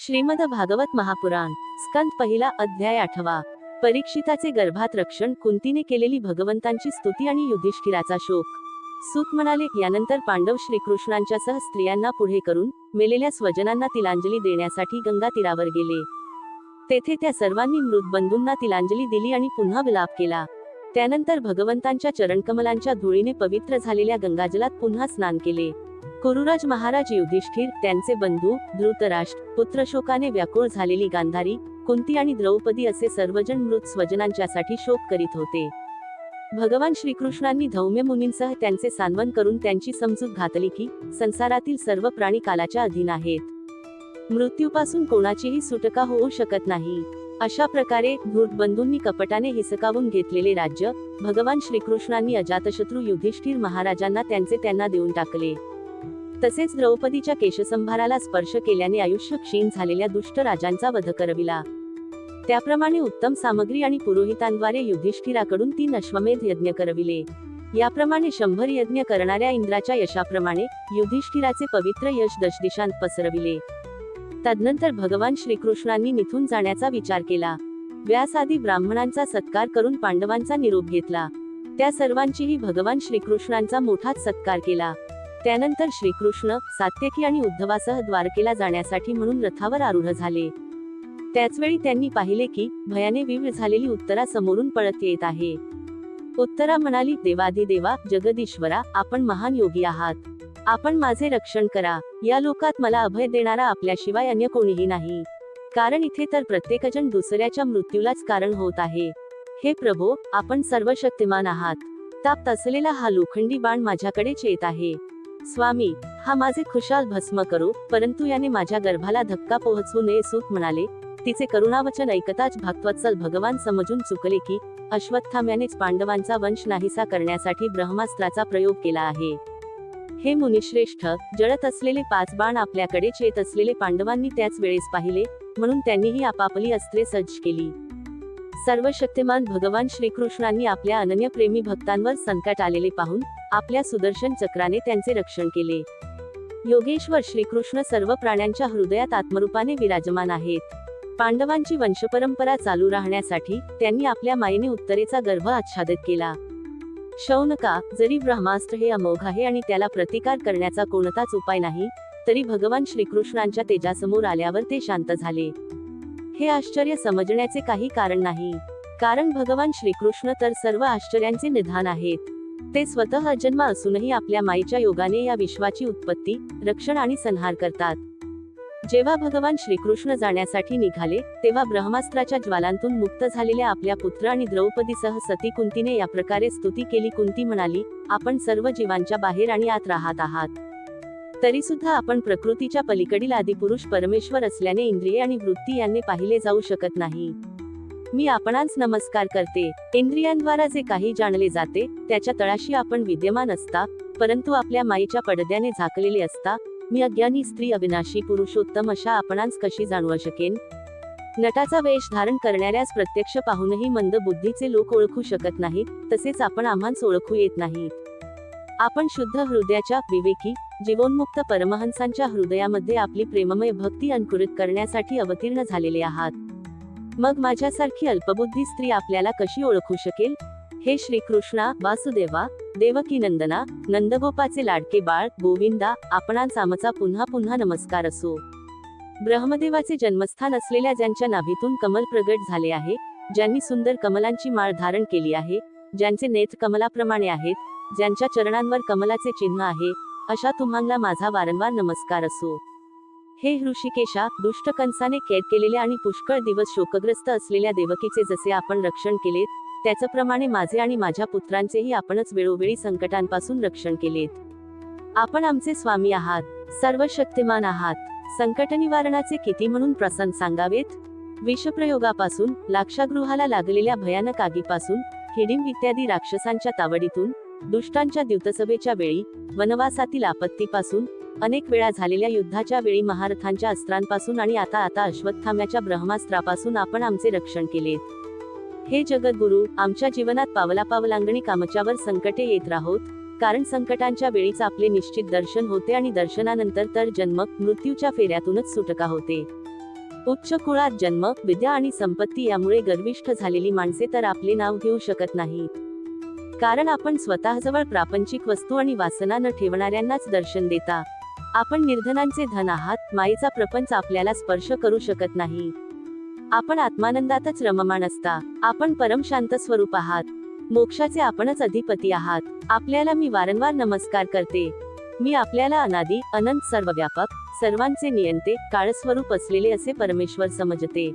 श्रीमद भागवत महापुराण स्कंद पहिला अध्याय आठवा. परीक्षिताचे गर्भात रक्षण कुंतीने केलेली भगवंतांची स्तुती आणि युधिष्ठिराचा शोक. सूत म्हणाले यानंतर पांडव श्रीकृष्णांच्या सह स्त्रियांना पुढे करून मेलेल्या स्वजनांना तिलांजली देण्यासाठी गंगा तीरावर गेले. तेथे त्या सर्वांनी मृत बंधूंना तिलांजली दिली आणि पुन्हा विलाप केला. त्यानंतर भगवंतांच्या चरणकमलांच्या धुळीने पवित्र झालेल्या गंगाजलात पुन्हा स्नान केले. कुरुराज महाराज युधिष्ठिर त्यांचे बंधू धृतराष्ट्र पुत्रशोकाने व्याकुळ झालेली गांधारी कुंती आणि द्रौपदी असे सर्वजण मृत स्वजनांच्यासाठी शोक करीत होते. भगवान श्रीकृष्णांनी धौम्य मुनींसह त्यांचे सांत्वन करून त्यांची समजूत घातली की संसारातील सर्व प्राणी कालाच्या अधीन आहेत. मृत्यूपासून कोणाचीही सुटका होऊ शकत नाही. अशा प्रकारे धूर्त बंधूंनी कपटाने हिसकावून घेतलेले राज्य भगवान श्रीकृष्णांनी अजातशत्रू युधिष्ठिर महाराजांना त्यांचे त्यांना देऊन टाकले. तसेच द्रौपदीच्या केशसंभाराला स्पर्श केल्याने आयुष्य क्षीण झालेल्या दुष्ट राजांचा वध करविला. त्याप्रमाणे उत्तम सामग्री आणि पुरोहितांद्वारे युधिष्ठिराकडून तीन अश्वमेध यज्ञ करविले. याप्रमाणे शंभर यज्ञ करणाऱ्या इंद्राच्या यशाप्रमाणे युधिष्ठिराचे पवित्र यश दशदिशांत पसरविले. तदनंतर भगवान श्रीकृष्णांनी निथून जाण्याचा विचार केला. व्यास आदी ब्राह्मणांचा सत्कार करून पांडवांचा निरोप घेतला. त्या सर्वांचीही भगवान श्रीकृष्णांचा मोठाच सत्कार केला. त्यानंतर श्रीकृष्ण सात्यकी आणि उद्धवासह द्वारकेला जाण्यासाठी म्हणून रथावर आरूढ झाले. त्याचवेळी त्यांनी पाहिले की भयाने विव्र झालेली उत्तरा समोरून पळत येत आहे. उत्तरा म्हणाली देवाधिदेवा जगदीश्वरा आपण महान योगी आहात. आपण माझे रक्षण करा. या लोकात मला अभय देणारा आपल्याशिवाय अन्य कोणीही नाही. कारण इथे तर प्रत्येकजण दुसऱ्याच्या मृत्यूलाच कारण होत आहे. हे प्रभो आपण सर्व शक्तिमान आहात. ताप असलेला हा लोखंडी बाण माझ्याकडेच येत आहे. स्वामी हा माझे खुशाल भस्म करो परंतु याने माझ्या गर्भाला धक्का पोहोचवू नये सूत म्हणाले. तिचे करुणावचन ऐकताच भक्तवत्सल भगवान समजून चुकले की अश्वत्थाम्यानेच पांडवांचा वंश नाहीसा करण्यासाठी ब्रह्मास्त्राचा प्रयोग केला आहे. हे मुनिश्रेष्ठ जळत असलेले पाच बाण आपल्याकडेच येत असलेले पांडवांनी त्याच वेळेस पाहिले म्हणून त्यांनीही आपापली अस्त्रे सज्ज केली. सर्व शक्तिमान भगवान श्रीकृष्णांनी आपल्या अनन्य प्रेमी भक्तांवर संकट आलेले पाहून आपल्या सुदर्शन चक्राने त्यांचे रक्षण केले. योगेश्वर श्रीकृष्ण सर्व प्राण्यांच्या हृदयात आत्मरूपाने विराजमान आहेत. पांडवांची वंशपरंपरा चालू राहण्यासाठी त्यांनी आपल्या मायेने उत्तरेचा गर्भ आच्छादित केला. शौनका जरी ब्रह्मास्त्र हे अमोघ आहे आणि त्याला प्रतिकार करण्याचा कोणताच उपाय नाही तरी भगवान श्रीकृष्णांच्या तेजासमोर आल्यावर ते शांत झाले. हे आश्चर्य समजण्याचे काही कारण नाही. कारण भगवान श्रीकृष्ण तर सर्व आश्चर्यांचे निधान आहेत. ते स्वतः जन्म असूनही आपल्या माईच्या योगाने या विश्वाची उत्पत्ती रक्षण आणि संहार करतात. जेव्हा भगवान श्रीकृष्ण जाण्यासाठी निघाले तेव्हा ब्रह्मास्त्राच्या ज्वालांतून मुक्त झालेल्या आपल्या पुत्र आणि द्रौपदीसह सती कुंतीने या प्रकारे स्तुती केली. कुंती म्हणाली आपण सर्व जीवांच्या बाहेर आणि आत राहत आहात. तरी सुद्धा आपण प्रकृतीच्या पलीकडील आदिपुरुष परमेश्वर असल्याने इंद्रिये आणि वृत्ती यांनी पाहिले जाऊ शकत नाही. मी आपणांस नमस्कार करते. इंद्रियांद्वारा जे काही जाणले जाते त्याच्या तळाशी आपण विद्यमान असता परंतु आपल्या माईच्या पडद्याने झाकलेले असता मी अज्ञानी स्त्री अविनाशी पुरुषोत्तम अशा आपणांस कशी जाणवू शकेन? नटाचा वेश धारण करणाऱ्यास प्रत्यक्ष पाहूनही मंद बुद्धीचे लोक ओळखू शकत नाहीत तसेच आपण आम्हांस ओळखू येत नाहीत. आपण शुद्ध हृदयाच्या विवेकी जीवोन्मुक्त परमहंसांच्या हृदयामध्ये आपली प्रेममय भक्ती अंकुरित करण्यासाठी अवतीर्ण झालेले आहात. मग माझ्यासारखी अल्पबुद्धी स्त्री आपल्याला कशी ओळखू शकेल? हे श्रीकृष्णा वासुदेवा देवकी नंदना नंदगोपाचे लाडके बाळ गोविंदा आपणांचा आमचा पुन्हा पुन्हा नमस्कार असो. ब्रह्मदेवाचे जन्मस्थान असलेल्या ज्यांच्या नाभीतून कमल प्रगट झाले आहे ज्यांनी सुंदर कमलांची माळ धारण केली आहे ज्यांचे नेत्र कमलाप्रमाणे आहेत ज्यांच्या चरणांवर कमलाचे चिन्ह आहे अशा तुम्हाला माझा वारंवार नमस्कार असो. हे ऋषिकेशा दुष्ट कंसाने कैद केलेल्या आणि पुष्कळ दिवस शोकग्रस्त असलेल्या देवकीचे जसे आपण रक्षण केले त्याचप्रमाणे माझे आणि माझ्या पुत्रांचेही आपणच वेळोवेळी संकटांपासून रक्षण केलेत. आपण आमचे स्वामी आहात सर्व शक्तिमान आहात संकट निवारणाचे किती म्हणून प्रसन्न सांगावेत? विषप्रयोगापासून लाक्षागृहाला लागलेल्या भयानक आगीपासून हिडिंब इत्यादी राक्षसांच्या तावडीतून दुष्टांच्या द्युतसभेच्या वेळी वनवासातील आपत्तीपासून अनेक वेळा झालेल्या युद्धाच्या वेळी महारथांच्या अस्त्रांपासून आणि आता आता अश्वत्थाम्याच्या ब्रह्मास्त्रापासून आपण आमचे रक्षण केले. हे जगद्गुरु आमच्या जीवनात पावला पावलांगणी कामच्यावर संकटे येत राहोत कारण संकटांच्या वेळीच आपले निश्चित दर्शन होते आणि दर्शनानंतर तर जन्म मृत्यूच्या फेऱ्यातूनच सुटका होते. उच्च कुळात जन्म विद्या आणि संपत्ती यामुळे गर्विष्ठ झालेली माणसे तर आपले नाव घेऊ शकत नाहीत. कारण आपण स्वतःजवळ प्रापंचिक वस्तू आणि वासना न ठेवणाऱ्यांनाच दर्शन देता आपण निर्धनांचे धन आहात मायेचा प्रपंच आपल्याला स्पर्श करू शकत नाही. आपण आत्मानंदातच रममाण असता आपण परम शांत स्वरूप आहात मोक्षाचे आपणच अधिपती आहात आपल्याला मी वारंवार नमस्कार करते. मी आपल्याला अनादी अनंत सर्वव्यापक सर्वांचे नियंते काळस्वरूप असलेले असे परमेश्वर समजते.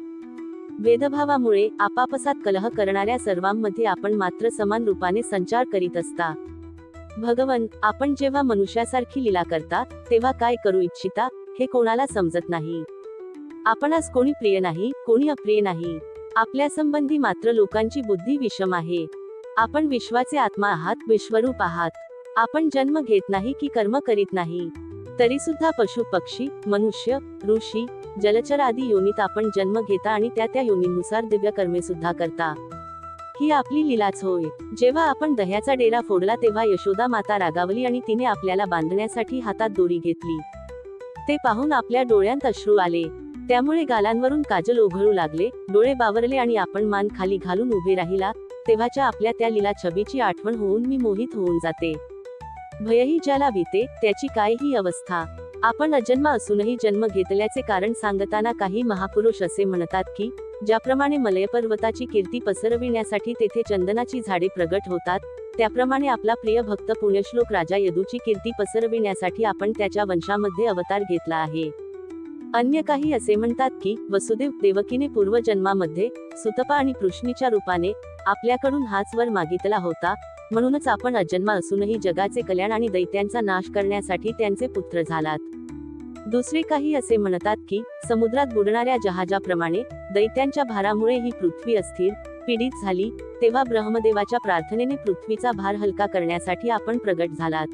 भेदभावामुळे आपापसात कलह करणाऱ्या सर्वांमध्ये आपण मात्र समान रूपाने संचार करीत असता. भगवन आपण जेव्हा मनुष्यासारखी लीला करता तेव्हा काय करू इच्छिता हे कोणाला समजत नाही. आपणास कोणी प्रिय नाही कोणी अप्रिय नाही. आपल्या संबंधी मात्र लोकांची बुद्धी विषम आहे. आपण विश्वाचे आत्मा आहात विश्वरूप आहात. आपण जन्म घेत नाही की कर्म करीत नाही. तरी सुद्धा पशु पक्षी मनुष्य ऋषी जलचर आदी योनीत आपण जन्म घेता आणि त्या त्या योनीनुसार दिव्य कर्मे सुद्धा करता. ही आपली लीलाच होय. जेव्हा आपण दह्याचा डेरा फोडला तेव्हा यशोदा माता रागावली आणि तिने आपल्याला बांधण्यासाठी हातात दोरी घेतली. ते पाहून आपल्या डोळ्यांत अश्रू आले. त्यामुळे गालांवरून काजल ओघळू लागले डोळे बावरले आणि आपण मान खाली घालून उभे राहिला तेव्हाच्या आपल्या त्या लीला छबीची आठवण होऊन मी मोहित होऊन जाते. भयही ज्याला भीते त्याची काय ही अवस्था. आपण अजन्मा असूनही जन्म घेतल्याचे कारण सांगताना काही महापुरुष असे म्हणतात की ज्याप्रमाणे मलय पर्वताची कीर्ती पसरविण्यासाठी तेथे चंदनाची झाडे प्रगट होतात त्याप्रमाणे आपला प्रिय भक्त पुण्यश्लोक राजा यदूची कीर्ती पसरविण्यासाठी आपण त्याच्या वंशामध्ये अवतार घेतला आहे. अन्य काही असे म्हणतात की वसुदेव देवकीने पूर्वजन्मामध्ये सुतपा आणि कृष्णीच्या रूपाने आपल्याकडून हाच वर मागितला होता म्हणूनच आपण अजन्मा असूनही जगाचे कल्याण आणि दैत्यांचा नाश करण्यासाठी त्यांचे पुत्र झालात. दुसरे काही असे म्हणतात की समुद्रात बुडणाऱ्या जहाजाप्रमाणे दैत्यांच्या भारामुळे ही पृथ्वी अस्थिर पीडित झाली तेव्हा ब्रह्मदेवाच्या प्रार्थनेने पृथ्वीचा भार हलका करण्यासाठी आपण प्रगट झालात.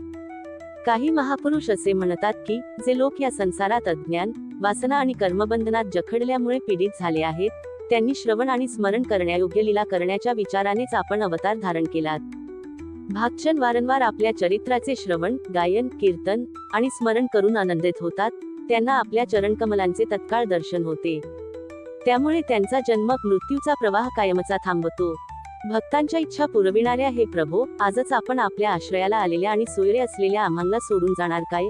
काही महापुरुष असे म्हणतात की जे लोक या संसारात अज्ञान वासना आणि कर्मबंधनात जखडल्यामुळे पीडित झाले आहेत त्यांनी श्रवण आणि स्मरण करण्यायोग्य लीला करण्याच्या विचारानेच आपण अवतार धारण केलात. भागचन वारंवार आपल्या चरित्राचे श्रवण गायन कीर्तन आणि स्मरण करून आनंदित होतात. त्यांना आपल्या चरणकमलांचे तत्काळ दर्शन होते. त्यामुळे त्यांचा जन्म मृत्यूचा प्रवाह कायमचा थांबतो. भक्तांच्या इच्छा पुरविणाऱ्या हे प्रभो आजच आपण आपल्या आश्रयाला आलेल्या आणि सोयरे असलेल्या आम्हाला सोडून जाणार काय?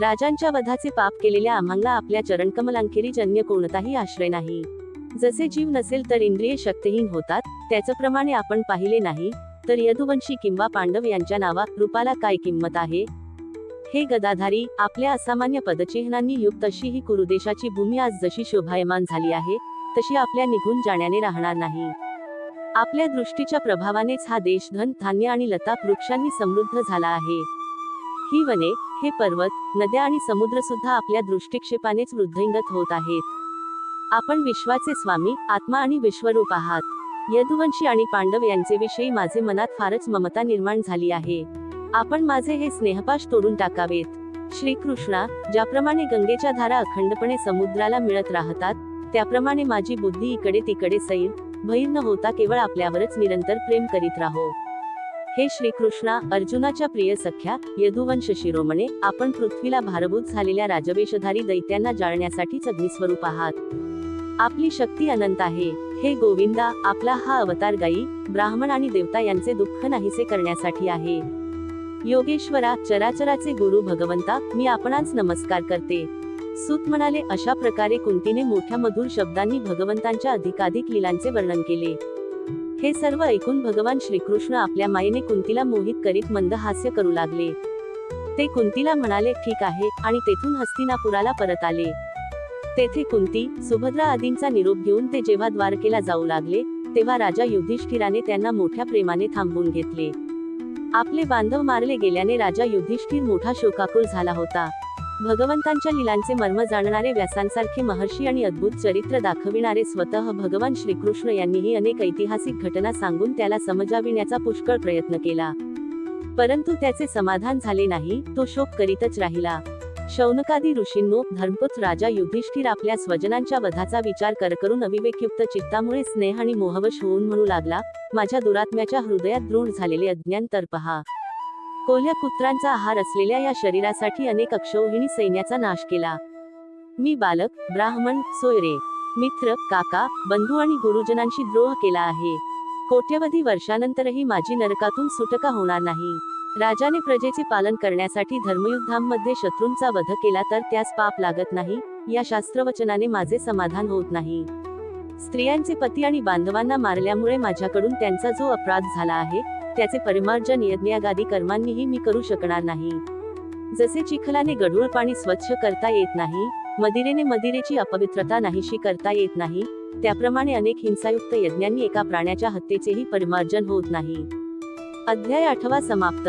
राजांच्या वधाचे पाप केलेल्या आम्हाला आपल्या चरणकमलांखेरीज अन्य कोणताही आश्रय नाही. जसे जीव नसेल तर इंद्रिय शक्तहीन होतात त्याचप्रमाणे आपण पाहिले नाही. तर यदुवंशी किंवा पांडव यांच्या नावा रूपाला काय किंमत आहे? हे गदाधारी आपल्या असामान्य पदचिन्हांनी युक्त अशी ही कुरुदेशाची भूमी आज जशी शोभायमान झाली आहे तशी आपल्या निघून जाण्याने राहणार नाही. आपल्या दृष्टीच्या प्रभावानेच हा देश धन धान्य आणि लता वृक्षांनी समृद्ध झाला आहे. ही वने हे पर्वत नद्या आणि समुद्र सुद्धा आपल्या दृष्टिक्षेपानेच वृद्धिंगत होत आहेत. आपण विश्वाचे स्वामी आत्मा आणि विश्वरूप आहात. यदुवंशी आणि पांडव यांचेविषयी माझे मनात फारच ममता निर्माण झाली आहे. आपण माझे हे स्नेहपाश तोडून टाकावेत. श्रीकृष्णा ज्याप्रमाणे गंगेच्या धारा अखंडपणे समुद्राला मिळत राहतात त्याप्रमाणे माझी बुद्धी इकडे तिकडे सैल भैर न होता केवळ आपल्यावरच निरंतर प्रेम करीत राहो. हे श्रीकृष्णा अर्जुनाच्या प्रिय सख्या यदुवंश शिरोमणे आपण पृथ्वीला भारभूत झालेल्या राजवेशधारी दैत्यांना जाळण्यासाठीच अग्निस्वरूप आहात. आपली शक्ती अनंत आहे. हे गोविंदा आपला हा अवतार गायी ब्राह्मण आणि देवता यांचे दुःख नाहीसे करण्यासाठी आहे. योगेश्वरा चराचराचे गुरु भगवंता मी आपणास नमस्कार करते. सूत म्हणाले अशा प्रकारे कुंतीने मोठ्या मधुर शब्दांनी भगवंतांच्या अधिकाधिक लीलांचे वर्णन केले. हे सर्व ऐकून भगवान श्रीकृष्ण आपल्या मायेने कुंतीला मोहित करीत मंद हास्य करू लागले. ते कुंतीला म्हणाले ठीक आहे आणि तेथून हस्तिनापुराला परत आले. तेथे कुंती सुभद्रा आदींचा निरोप घेऊन ते जेव्हा द्वारकेला जाऊ लागले तेव्हा राजा युधिष्ठिराने त्यांना मोठ्या प्रेमाने थांबवून घेतले. आपले बांधव मारले गेल्याने राजा युधिष्ठिर मोठा शोकाकुल झाला होता. भगवंतांच्या लीलांचे मर्म जाणणारे व्यासांसारखे महर्षी आणि अद्भुत चरित्र दाखविणारे स्वतः भगवान श्रीकृष्ण यांनीही अनेक ऐतिहासिक घटना सांगून त्याला समजाविण्याचा पुष्कळ प्रयत्न केला. परंतु त्याचे समाधान झाले नाही तो शोक करीतच राहिला. शौनकादी ऋषींनो धर्मपुत राजा युधिष्ठिर आपल्या स्वजनांच्या वधाचा विचार कर करून अविवेकयुक्त चित्तामुळे स्नेह आणि मोहवश होऊन म्हणू लागला माझ्या दुरात्म्याच्या हृदयात दृढ झालेले अज्ञान तर पहा. कोल्ह्या पुत्रांचा आहार असलेल्या या शरीरासाठी अनेक अक्षौहिणी सैन्याचा नाश केला. मी बालक ब्राह्मण सोयरे मित्र काका बंधू आणि गुरुजनांशी द्रोह केला आहे. कोट्यवधी वर्षानंतरही माझी नरकातून सुटका होणार नाही. राजाने प्रजेचे पालन करण्यासाठी धर्मयुद्धांमध्ये शत्रूंचा वध केला तर त्यास पाप लागत नाही या शास्त्रवचनाने माझे समाधान होत नाही. स्त्रियांचे पती आणि बांधवांना मारल्यामुळे माझ्याकडून त्यांचा जो अपराध झाला आहे त्याचे परिमार्जन यज्ञागादी कर्मांनीही मी करू शकणार नाही. जसे चिखलाने गढूळ पाणी स्वच्छ करता येत नाही मदिरेने मदिरेची अपवित्रता नाहीशी करता येत नाही त्याप्रमाणे अनेक हिंसायुक्त यज्ञांनी एका प्राण्याच्या हत्येचेही परिमार्जन होत नाही. अध्याय आठवा समाप्त.